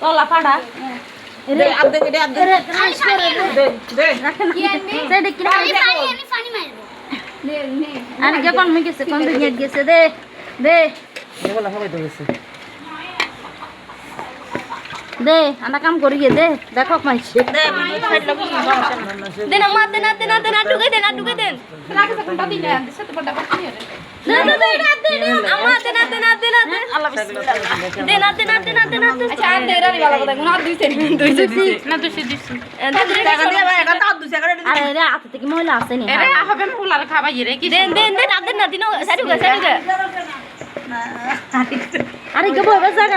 তলা পাড়া। দে আদে দে আদে দে দে। কি আনবি কি আমি পানি আমি পানি মারবো। নে নে আর কে কোন গেছে কোন গেছে? দে দে। তো গেছে দে আনা কাম করি গে দে দেখো মাইছে দে দে না মা দে না দে না দে না ঢুকে দে না ঢুকে দে রাখে তখন দাদি না সেটা বড় বাকি রে দে না দে আমা না দে না দে না দে আল্লাহ বিসমিল্লাহ দে না দে না দে না দে না দে আচ্ছা আর দে রানি কথা না রে হাতে থেকে মহিলা আছে নি এরে হবে ফুলার খাবাই রে কি দেন দেন দেন দেন না দিনো সাইডু গে সাইডু গে আরে কে বই বাস জায়গা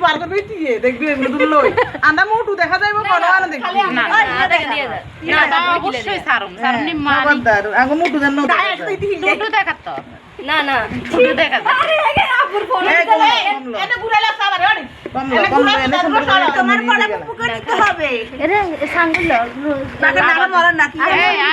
না না না হ্যাঁ হ্যাঁ হ্যাঁ মানে কি করব শাশুড়িকে নিয়ে লুটি বানাচ্ছি আন্দা মোটু দেখা যাইব কোন আর দেখবি না না না অবশ্যই সারুম সারুম মা খবরদার আগে মোটু জানো লুটু দেখাত না না লুটু দেখাত তোমার পড়া পুকুর নিতে হবে এরে সাঙ্গুল এই